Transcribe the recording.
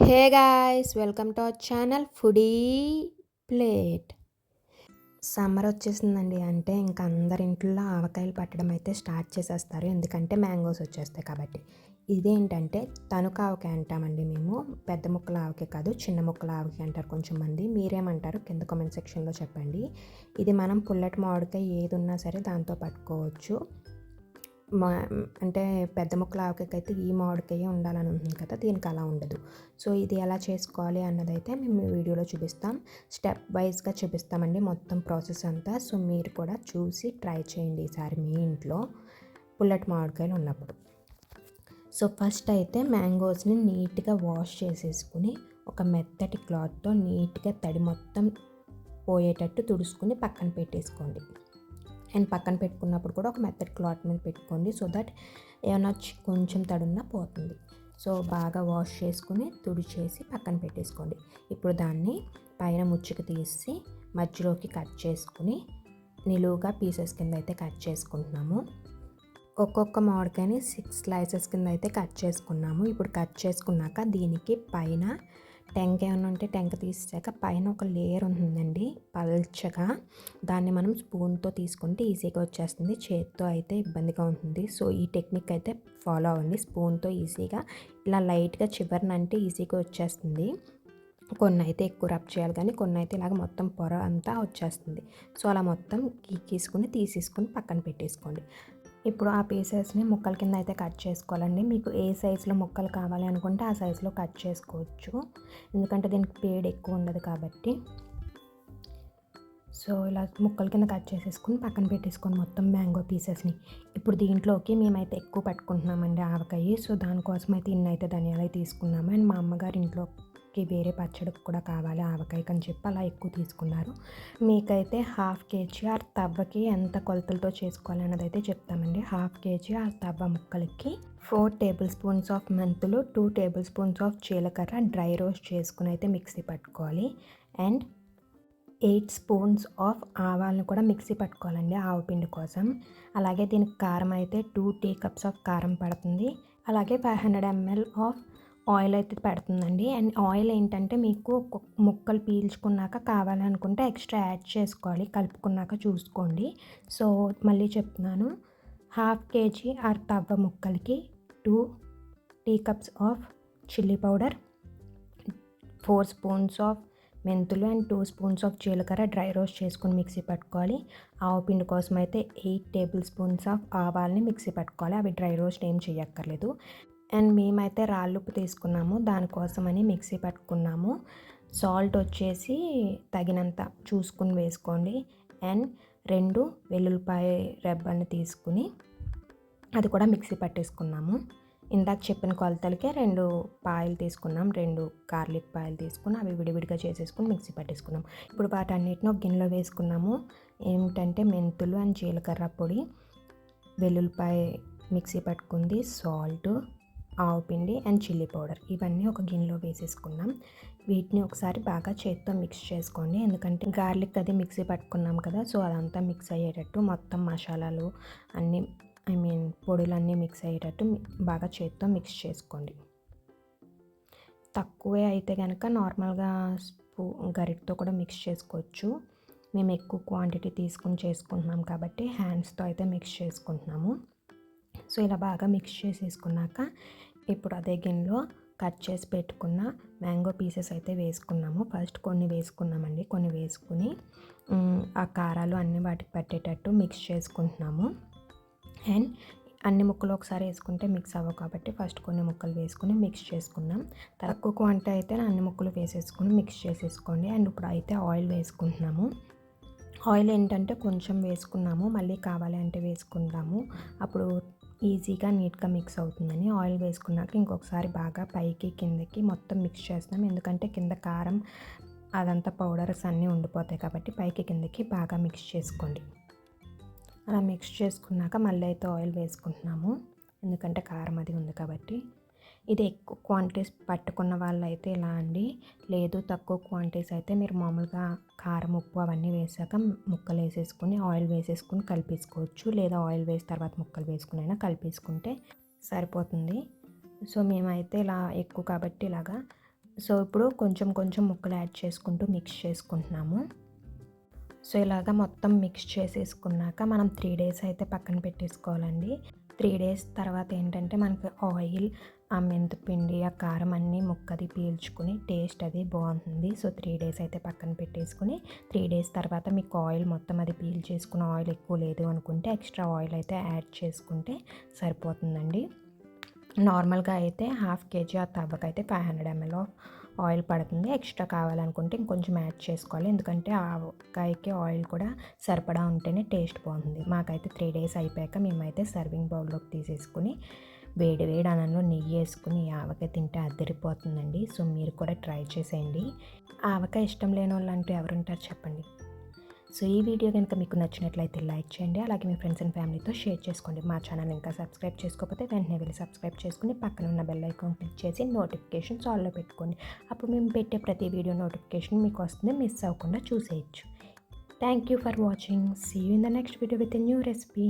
Hey guys welcome to our channel foodie plate. Summer వచ్చేసిందండి అంటే ఇంకా అందరి ఇంట్లో ఆవకాయలు పట్టడం అయితే స్టార్ట్ చేసేస్తారు. ఎందుకంటే మ్యాంగోస్ వచ్చేస్తాయి కాబట్టి. ఇదేంటంటే తణుకు ఆవకాయ అంటామండి మేము. పెద్ద ముక్కల ఆవకాయ కాదు చిన్న ముక్కల ఆవకాయ అంటారు కొంచెం మంది మీరేమంటారు? కింద కామెంట్ సెక్షన్లో చెప్పండి. ఇది మనం పుల్లటి మామిడికాయ ఏది ఉన్నా సరే దాంతో పట్టుకోవచ్చు. మా అంటే పెద్ద ముక్కల ఆవకాయకైతే ఈ మామిడికాయ ఉండాలని ఉంటుంది కదా దీనికి అలా ఉండదు. సో ఇది ఎలా చేసుకోవాలి అన్నదైతే మేము వీడియోలో చూపిస్తాం. స్టెప్ వైజ్గా చూపిస్తామండి మొత్తం ప్రాసెస్ అంతా. సో మీరు కూడా చూసి ట్రై చేయండి ఈసారి మీ ఇంట్లో పుల్లటి మామిడికాయలు ఉన్నప్పుడు. సో ఫస్ట్ అయితే మ్యాంగోస్ని నీట్గా వాష్ చేసేసుకుని ఒక మెత్తటి క్లాత్తో నీట్గా తడి మొత్తం పోయేటట్టు తుడుచుకుని పక్కన పెట్టేసుకోండి. అండ్ పక్కన పెట్టుకున్నప్పుడు కూడా ఒక మెత్తడ్ క్లాత్ మీద పెట్టుకోండి. సో దట్ ఏమైనా కొంచెం తడున్నా పోతుంది. సో బాగా వాష్ చేసుకుని తుడిచేసి పక్కన పెట్టేసుకోండి. ఇప్పుడు దాన్ని పైన ముచ్చుకు తీసి మధ్యలోకి కట్ చేసుకుని నిలువుగా పీసెస్ కింద అయితే కట్ చేసుకుంటున్నాము. ఒక్కొక్క మామిడికాయని సిక్స్ స్లైసెస్ కింద అయితే కట్ చేసుకున్నాము. ఇప్పుడు కట్ చేసుకున్నాక దీనికి పైన టెంక ఏమైనా ఉంటే టెంక తీసాక పైన ఒక లేయర్ ఉంటుందండి పల్చగా. దాన్ని మనం స్పూన్తో తీసుకుంటే ఈజీగా వచ్చేస్తుంది. చేత్తో అయితే ఇబ్బందిగా ఉంటుంది. సో ఈ టెక్నిక్ అయితే ఫాలో అవ్వండి. స్పూన్తో ఈజీగా. ఇలా లైట్గా చివరినంటే ఈజీగా వచ్చేస్తుంది. కొన్ని అయితే ఎక్కువ రబ్ చేయాలి కానీ కొన్ని అయితే ఇలాగ మొత్తం పొర అంతా వచ్చేస్తుంది. సో అలా మొత్తం గీసుకుని తీసేసుకుని పక్కన పెట్టేసుకోండి. ఇప్పుడు ఆ పీసెస్ని ముక్కల కింద అయితే కట్ చేసుకోవాలండి. మీకు ఏ సైజులో ముక్కలు కావాలి అనుకుంటే ఆ సైజులో కట్ చేసుకోవచ్చు. ఎందుకంటే దీనికి పేడ్ ఎక్కువ ఉండదు కాబట్టి. సో ఇలా ముక్కల కింద కట్ చేసేసుకుని పక్కన పెట్టేసుకొని మొత్తం మ్యాంగో పీసెస్ని. ఇప్పుడు దీంట్లోకి మేమైతే ఎక్కువ పట్టుకుంటున్నామండి ఆవకాయ. సో దానికోసం అయితే ఇన్ని అయితే ధనియాలు తీసుకున్నాము. అండ్ మా అమ్మగారి ఇంట్లో వేరే పచ్చడికి కూడా కావాలి ఆవకాయకి అని చెప్పి అలా ఎక్కువ తీసుకున్నారు. మీకైతే హాఫ్ కేజీ ఆ తవ్వకి ఎంత కొలతలతో చేసుకోవాలన్నది అయితే చెప్తామండి. హాఫ్ కేజీ ఆ తవ్వ ముక్కలకి ఫోర్ టేబుల్ స్పూన్స్ ఆఫ్ మెంతులు టూ టేబుల్ స్పూన్స్ ఆఫ్ జీలకర్ర డ్రై రోస్ట్ చేసుకుని అయితే మిక్సీ పట్టుకోవాలి. అండ్ ఎయిట్ స్పూన్స్ ఆఫ్ ఆవాలను కూడా మిక్సీ పట్టుకోవాలండి ఆవు పిండి కోసం. అలాగే దీనికి కారం అయితే టూ టీ కప్స్ ఆఫ్ కారం పడుతుంది. అలాగే five hundred ML of oil అయితే పెడుతుందండి. అండ్ ఆయిల్ ఏంటంటే మీకు ముక్కలు పీల్చుకున్నాక కావాలనుకుంటే ఎక్స్ట్రా యాడ్ చేసుకోవాలి. కలుపుకున్నాక చూసుకోండి. సో మళ్ళీ చెప్తున్నాను. హాఫ్ కేజీ ఆర్ తవ్వ ముక్కలకి two tea cups of chilli powder four spoons of మెంతులు అండ్ టూ స్పూన్స్ ఆఫ్ జీలకర్ర డ్రై రోస్ట్ చేసుకుని మిక్సీ పట్టుకోవాలి. ఆవు పిండి కోసం అయితే ఎయిట్ టేబుల్ స్పూన్స్ ఆఫ్ ఆవాల్ని మిక్సీ పట్టుకోవాలి. అవి డ్రై రోస్ట్ ఏం చేయక్కర్లేదు. అండ్ మేమైతే రాళ్ళుప్పు తీసుకున్నాము. దానికోసమని మిక్సీ పట్టుకున్నాము. సాల్ట్ వచ్చేసి తగినంత చూసుకుని వేసుకోండి. అండ్ రెండు వెల్లుల్లిపాయ రెబ్బని తీసుకుని అది కూడా మిక్సీ పట్టేసుకున్నాము. ఇందాక చెప్పిన కొలతలకే రెండు పాయలు తీసుకున్నాం. రెండు గార్లిక్ పాయలు తీసుకుని అవి విడివిడిగా చేసేసుకుని మిక్సీ పట్టేసుకున్నాం. ఇప్పుడు వాటన్నిటిని ఒక గిన్నెలో వేసుకున్నాము. ఏమిటంటే మెంతులు అండ్ జీలకర్ర పొడి వెల్లుల్లిపాయ మిక్సీ పట్టుకుంది సాల్ట్ ఆవు పిండి అండ్ చిల్లీ పౌడర్. ఇవన్నీ ఒక గిన్నెలో వేసేసుకున్నాం వీటిని ఒకసారి బాగా చేత్తో మిక్స్ చేసుకోండి. ఎందుకంటే గార్లిక్ అది మిక్సీ పట్టుకున్నాం కదా సో అదంతా మిక్స్ అయ్యేటట్టు మొత్తం మసాలాలు అన్నీ ఐ మీన్ పొడులన్నీ మిక్స్ అయ్యేటట్టు బాగా చేత్తో మిక్స్ చేసుకోండి. తక్కువే అయితే కనుక నార్మల్గా స్పూ గరిటతో కూడా మిక్స్ చేసుకోవచ్చు. మేము ఎక్కువ క్వాంటిటీ తీసుకుని చేసుకుంటున్నాం కాబట్టి హ్యాండ్స్తో అయితే మిక్స్ చేసుకుంటున్నాము. సో ఇలా బాగా మిక్స్ చేసేసుకున్నాక ఇప్పుడు అదే గిన్నెలో కట్ చేసి పెట్టుకున్న మ్యాంగో పీసెస్ అయితే వేసుకున్నాము. ఫస్ట్ కొన్ని వేసుకున్నామండి. కొన్ని వేసుకుని ఆ కారాలు అన్ని వాటికి పట్టేటట్టు మిక్స్ చేసుకుంటున్నాము. అండ్ అన్ని ముక్కలు ఒకసారి వేసుకుంటే మిక్స్ అవ్వవు కాబట్టి ఫస్ట్ కొన్ని ముక్కలు వేసుకుని మిక్స్ చేసుకున్నాం తక్కువ వంట అయితే అన్ని ముక్కలు వేసేసుకుని మిక్స్ చేసేసుకోండి. అండ్ ఇప్పుడు అయితే ఆయిల్ వేసుకుంటున్నాము. ఆయిల్ ఏంటంటే కొంచెం వేసుకున్నాము. మళ్ళీ కావాలి అంటే వేసుకుంటాము అప్పుడు ఈజీగా నీట్గా మిక్స్ అవుతుందని ఆయిల్ వేసుకున్నాక ఇంకొకసారి బాగా పైకి కిందకి మొత్తం మిక్స్ చేస్తాం ఎందుకంటే కింద కారం అదంతా పౌడర్స్ అన్నీ ఉండిపోతాయి కాబట్టి పైకి కిందకి బాగా మిక్స్ చేసుకోండి. అలా మిక్స్ చేసుకున్నాక మళ్ళీ అయితే ఆయిల్ వేసుకుంటున్నాము. ఎందుకంటే కారం అది ఉంది కాబట్టి. ఇది ఎక్కువ క్వాంటిటీస్ పట్టుకున్న వాళ్ళైతే ఇలా అండి? లేదు తక్కువ క్వాంటిటీస్ అయితే మీరు మామూలుగా కారం ఉప్పు అవన్నీ వేసాక ముక్కలు వేసేసుకుని ఆయిల్ వేసేసుకుని కలిపేసుకోవచ్చు. లేదా ఆయిల్ వేసిన తర్వాత ముక్కలు వేసుకుని అయినా కలిపేసుకుంటే సరిపోతుంది. సో మేమైతే ఇలా ఎక్కువ కాబట్టి ఇలాగా. సో ఇప్పుడు కొంచెం కొంచెం ముక్కలు యాడ్ చేసుకుంటూ మిక్స్ చేసుకుంటున్నాము. సో ఇలాగ మొత్తం మిక్స్ చేసేసుకున్నాక మనం త్రీ డేస్ అయితే పక్కన పెట్టేసుకోవాలండి. త్రీ డేస్ తర్వాత ఏంటంటే మనకి ఆయిల్ ఆ మెంతిపిండి ఆ కారం అన్నీ ముక్కది పీల్చుకుని టేస్ట్ అది బాగుంటుంది. సో త్రీ డేస్ అయితే పక్కన పెట్టేసుకుని త్రీ డేస్ తర్వాత మీకు ఆయిల్ మొత్తం అది పీల్చేసుకున్న ఆయిల్ ఎక్కువ లేదు అనుకుంటే ఎక్స్ట్రా ఆయిల్ అయితే యాడ్ చేసుకుంటే సరిపోతుందండి. నార్మల్గా అయితే హాఫ్ కేజీ ఆ తవ్వకైతే ఫైవ్ హండ్రెడ్ ఎంఎల్ ఆయిల్ పడుతుంది. ఎక్స్ట్రా కావాలనుకుంటే ఇంకొంచెం యాడ్ చేసుకోవాలి. ఎందుకంటే ఆవకాయకి ఆయిల్ కూడా సరిపడా ఉంటేనే టేస్ట్ బాగుంది మాకైతే త్రీ డేస్ అయిపోయాక మేమైతే సర్వింగ్ బౌల్లోకి తీసేసుకుని వేడి వేడి అన్నంలో నెయ్యి వేసుకుని ఆవకాయ తింటే అద్దరిపోతుందండి సో మీరు కూడా ట్రై చేసేయండి. ఆవకాయ ఇష్టం లేని వాళ్ళు అంటూ ఎవరుంటారు చెప్పండి. సో ఈ వీడియో కనుక మీకు నచ్చినట్లయితే లైక్ చేయండి. అలాగే మీ ఫ్రెండ్స్ అండ్ ఫ్యామిలీతో షేర్ చేసుకోండి. మా ఛానల్ ఇంకా సబ్స్క్రైబ్ చేసుకోకపోతే వెంటనే వెళ్ళి సబ్స్క్రైబ్ చేసుకుని పక్కన ఉన్న బెల్ ఐకాన్ క్లిక్ చేసి నోటిఫికేషన్స్ ఆల్లో పెట్టుకోండి. అప్పుడు మేము పెట్టే ప్రతి వీడియో నోటిఫికేషన్ మీకు వస్తుంది. మిస్ అవ్వకుండా చూసేయచ్చు. Thank you for watching. See you in the next video with new recipe